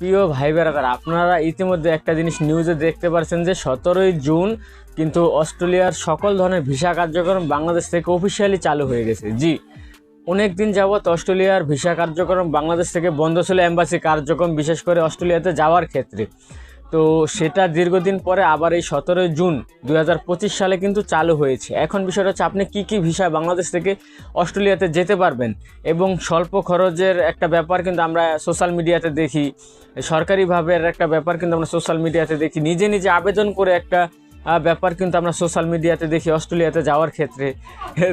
প্রিয় ভাই বেড়াদার আপনারা ইতিমধ্যে একটা জিনিস নিউজে দেখতে পারছেন যে সতেরোই জুন কিন্তু অস্ট্রেলিয়ার সকল ধরনের ভিসা কার্যক্রম বাংলাদেশ থেকে অফিসিয়ালি চালু হয়ে গেছে। জি, অনেক দিন যাবৎ অস্ট্রেলিয়ার ভিসা কার্যক্রম বাংলাদেশ থেকে বন্ধ ছিল এম্বাসি কার্যক্রম বিশেষ করে অস্ট্রেলিয়াতে যাওয়ার ক্ষেত্রে। তো সেটা দীর্ঘদিন পরে আবার এই সতেরোই জুন দু হাজার পঁচিশ সালে কিন্তু চালু হয়েছে। এখন বিষয়টা হচ্ছে আপনি কী কী ভিসা বাংলাদেশ থেকে অস্ট্রেলিয়াতে যেতে পারবেন এবং স্বল্প খরচের একটা ব্যাপার কিন্তু আমরা সোশ্যাল মিডিয়াতে দেখি, সরকারিভাবে একটা ব্যাপার কিন্তু আমরা সোশ্যাল মিডিয়াতে দেখি, নিজে নিজে আবেদন করে একটা ব্যাপার কিন্তু আমরা সোশ্যাল মিডিয়াতে দেখি, অস্ট্রেলিয়াতে যাওয়ার ক্ষেত্রে।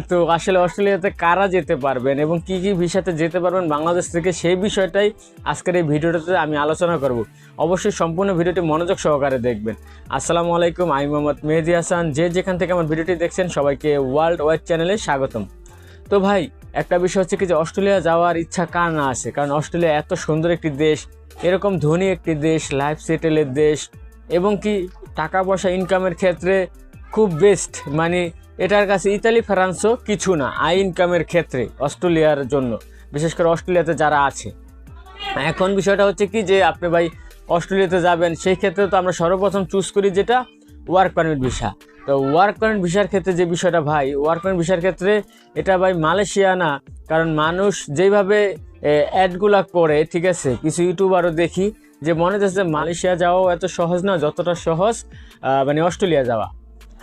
তো আসলে অস্ট্রেলিয়াতে কারা যেতে পারবেন এবং কি কি ভিসাতে যেতে পারবেন বাংলাদেশ থেকে সেই বিষয়টাই আজকের এই ভিডিওটাতে আমি আলোচনা করব। অবশ্যই সম্পূর্ণ ভিডিওটি মনোযোগ সহকারে দেখবেন। আসসালামু আলাইকুম, আমি মোহাম্মদ মেহেদি হাসান। যে যেখান থেকে আমার ভিডিওটি দেখছেন, সবাইকে ওয়ার্ল্ড ওয়াইড চ্যানেলে স্বাগতম। তো ভাই, একটা বিষয় হচ্ছে কি যে অস্ট্রেলিয়া যাওয়ার ইচ্ছা কার না আছে? কারণ অস্ট্রেলিয়া এত সুন্দর একটি দেশ, এরকম ধনী একটি দেশ লাইফ সেটেলের দেশ এবং কি টাকা পয়সা ইনকামের ক্ষেত্রে খুব বেস্ট মানে এটার কাছে ইতালি, ফ্রান্সও কিছু না আই ইনকামের ক্ষেত্রে, অস্ট্রেলিয়ার জন্য। বিশেষ করে অস্ট্রেলিয়াতে যারা আছে। এখন বিষয়টা হচ্ছে কি যে, আপনি ভাই অস্ট্রেলিয়াতে যাবেন, সেই ক্ষেত্রে তো আমরা সর্বপ্রথম চুজ করি যেটা ওয়ার্ক পারমিট ভিসা তো ওয়ার্ক পারমিট ভিসার ক্ষেত্রে যে বিষয়টা ভাই ওয়ার্ক পারমিট ভিসার ক্ষেত্রে এটা ভাই মালয়েশিয়া না। কারণ মানুষ যেইভাবে অ্যাডগুলা করে, ঠিক আছে, কিছু ইউটিউবারও দেখি যে মনে হচ্ছে যে মালয়েশিয়া যাওয়াও এত সহজ না, যতটা সহজ মানে অস্ট্রেলিয়া যাওয়া।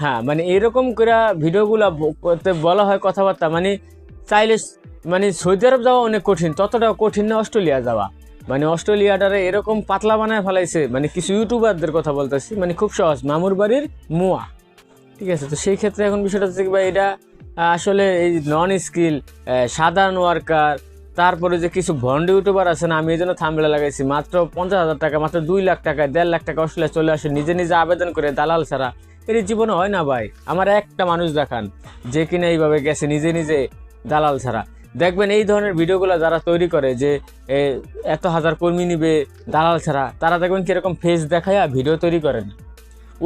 হ্যাঁ মানে এরকম করে ভিডিওগুলো করতে বলা হয় কথাবার্তা মানে চাইলে মানে সৌদি আরব যাওয়া অনেক কঠিন ততটা কঠিন না অস্ট্রেলিয়া যাওয়া। মানে অস্ট্রেলিয়াটারে এরকম পাতলা বানায় ফেলাইছে মানে কিছু ইউটিউবারদের কথা বলতেছি মানে খুব সহজ, মামুর বাড়ির মুয়া। ঠিক আছে, তো সেই ক্ষেত্রে এখন বিষয়টা হচ্ছে কি ভাই, এটা আসলে এই নন স্কিল সাধারণ ওয়ার্কার তারপরে যে কিছু ভন্ড ইউটিউবার আছে না, আমি এই জন্য থামবেলা লাগাইছি, মাত্র পঞ্চাশ হাজার টাকা, মাত্র দুই লাখ টাকা, দেড় লাখ টাকা অস্ট্রেলিয়া চলে আসে, নিজে নিজে আবেদন করে দালাল ছাড়া। এর জীবনে হয় না ভাই, আমার একটা মানুষ দেখান, যে কিনা এইভাবে গেছে, নিজে নিজে দালাল ছাড়া। দেখবেন এই ধরনের ভিডিওগুলো যারা তৈরি করে যে এত হাজার কর্মী নিবে দালাল ছাড়া, তারা দেখবেন কীরকম ফেস দেখায় ভিডিও তৈরি করেন।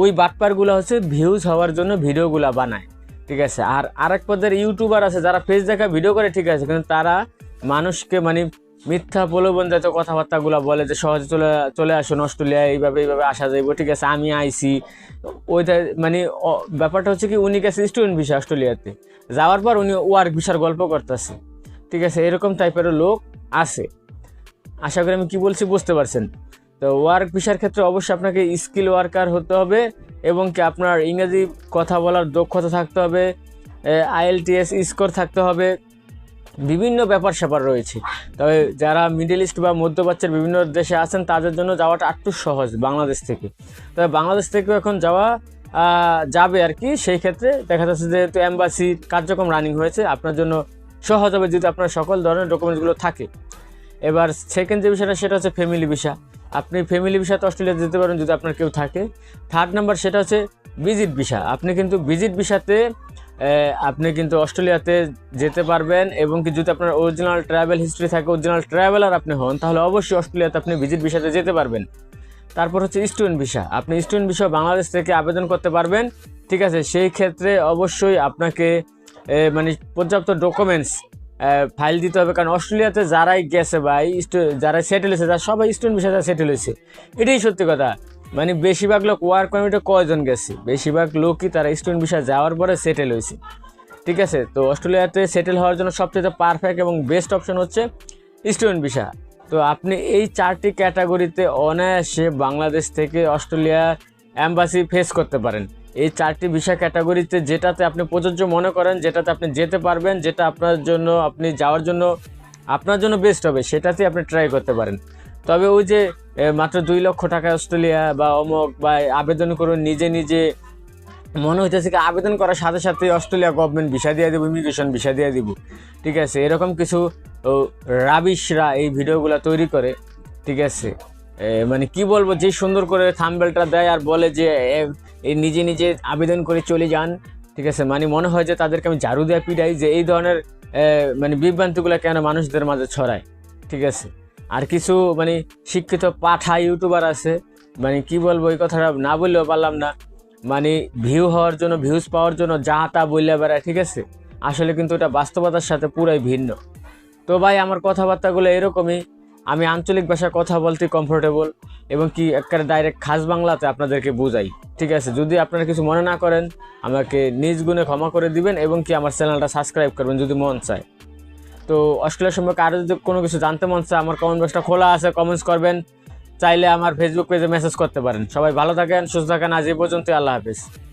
ওই বাটপারগুলো হচ্ছে ভিউজ হওয়ার জন্য ভিডিওগুলো বানায়, ঠিক আছে? আর আরেক পদের ইউটিউবার আছে, যারা ফেস দেখা ভিডিও করে, ঠিক আছে? কিন্তু তারা মানুষকে মানে মিথ্যা প্রলোভন জাতীয় কথাবার্তাগুলো বলে যে সহজে চলে চলে আসুন অস্ট্রেলিয়া এইভাবে এইভাবে আসা যাইব ঠিক আছে, আমি আইসি ওইটা মানে ব্যাপারটা হচ্ছে কি, উনি গেছে স্টুডেন্ট ভিসা অস্ট্রেলিয়াতে। যাওয়ার পর উনি ওয়ার্ক ভিসার গল্প করতেছে। ঠিক আছে, এরকম টাইপেরও লোক আছে। আশা করি আমি কি বলছি বুঝতে পারছেন? তো ওয়ার্ক ভিসার ক্ষেত্রে অবশ্যই আপনাকে স্কিল ওয়ার্কার হতে হবে এবং কি আপনার ইংরেজি কথা বলার দক্ষতা থাকতে হবে আইএলটিএস স্কোর থাকতে হবে। বিভিন্ন ব্যাপার স্যাপার রয়েছে। তবে যারা মিডল ইস্ট বা মধ্যপ্রাচ্যের বিভিন্ন দেশে আছেন, তাদের জন্য যাওয়াটা একটু সহজ বাংলাদেশ থেকে। তবে বাংলাদেশ থেকেও এখন যাওয়া যাবে আর কি, সেই ক্ষেত্রে দেখা যাচ্ছে যেহেতু অ্যাম্বাসি কার্যক্রম রানিং হয়েছে, আপনার জন্য সহজ হবে যদি আপনার সকল ধরনের ডকুমেন্টসগুলো থাকে। এবার সেকেন্ড যে বিষয়টা, সেটা হচ্ছে ফ্যামিলি ভিসা আপনি ফ্যামিলি ভিসাতে অস্ট্রেলিয়া যেতে পারেন যদি আপনার কেউ থাকে। থার্ড নাম্বার সেটা হচ্ছে ভিজিট ভিসা আপনি কিন্তু ভিজিট ভিসাতে আপনি কিন্তু অস্ট্রেলিয়াতে যেতে পারবেন এবং কি যদি আপনার অরিজিনাল ট্রাভেল হিস্ট্রি থাকে অরিজিনাল ট্রাভেলার আপনি হন, তাহলে অবশ্যই অস্ট্রেলিয়াতে আপনি ভিজিট ভিসাতে যেতে পারবেন। তারপর হচ্ছে স্টুডেন্ট ভিসা আপনি স্টুডেন্ট ভিসা বাংলাদেশ থেকে আবেদন করতে পারবেন। ঠিক আছে? সেই ক্ষেত্রে অবশ্যই আপনাকে মানে পর্যাপ্ত ডকুমেন্টস ফাইল দিতে হবে। কারণ অস্ট্রেলিয়াতে যারাই গেছে এই যারা সেটেল হয়েছে, তারা সবাই স্টুডেন্ট ভিসাতে সেটেল হয়েছে। এটাই সত্যি কথা। মানে বেশিরভাগ লোক ওয়ার্ক পারমিটে কয়জন গেছে? বেশিরভাগ লোকই তারা স্টুডেন্ট ভিসা যাওয়ার পরে সেটেল হয়েছে। ঠিক আছে? তো অস্ট্রেলিয়াতে সেটেল হওয়ার জন্য সবচেয়ে পারফেক্ট এবং বেস্ট অপশন হচ্ছে স্টুডেন্ট ভিসা তো আপনি এই চারটি ক্যাটাগরিতে অনায়াসে বাংলাদেশ থেকে অস্ট্রেলিয়া অ্যাম্বাসি ফেস করতে পারেন। এই চারটি ভিসা ক্যাটাগরিতে যেটাতে আপনি প্রযোজ্য মনে করেন, যেটাতে আপনি যেতে পারবেন, যেটা আপনার জন্য, আপনি যাওয়ার জন্য, আপনার জন্য বেস্ট হবে সেটাতে আপনি ট্রাই করতে পারেন। তবে ওই যে মাত্র দুই লক্ষ টাকা অস্ট্রেলিয়া বা অমক বা আবেদন করুন, নিজে নিজে মনে হইতেছে কি আবেদন করার সাথে সাথে অস্ট্রেলিয়া গভর্নমেন্ট ভিসা দিয়ে দিব ইমিগ্রেশন ভিসা দিয়ে দিব। ঠিক আছে, এরকম কিছু রাবিশরা এই ভিডিওগুলো তৈরি করে, ঠিক আছে। মানে কি বলব, যে সুন্দর করে থাম্বেলটা দেয় আর বলে যে এই নিজে নিজে আবেদন করে চলে যান, ঠিক আছে। মানে মনে হয় যে তাদেরকে আমি ঝাড়ু দেওয়া পিটাই যে এই ধরনের মানে বিভ্রান্তিগুলো কেন মানুষদের মাঝে ছড়ায়, ঠিক আছে। আর কিছু মানে শিক্ষিত পাঠা ইউটিউবার আছে মানে কি বলব, এই কথাটা না বললেও পারলাম না। মানে ভিউ হওয়ার জন্য ভিউজ পাওয়ার জন্য যা তা বললে বেড়ায়, ঠিক আছে? আসলে কিন্তু এটা বাস্তবতার সাথে পুরাই ভিন্ন। তো ভাই, আমার কথাবার্তাগুলো এরকমই। আমি আঞ্চলিক ভাষায় কথা বলতে কমফোর্টেবল এবং কি একেবারে ডাইরেক্ট খাস বাংলাতে আপনাদেরকে বোঝাই, ঠিক আছে? যদি আপনারা কিছু মনে না করেন, আমাকে নিজ গুণে ক্ষমা করে দিবেন এবং কি আমার চ্যানেলটা সাবস্ক্রাইব করবেন যদি মন চায়। তো অস্ট্রেলিয়া সম্পর্কে আরও যদি কোনো কিছু জানতে মন চায়, আমার কমেন্ট বক্সটা খোলা আছে কমেন্টস করবেন। চাইলে আমার ফেসবুক পেজে মেসেজ করতে পারেন। সবাই ভালো থাকেন, সুস্থ থাকেন। আজ এই পর্যন্ত আল্লাহ হাফিজ।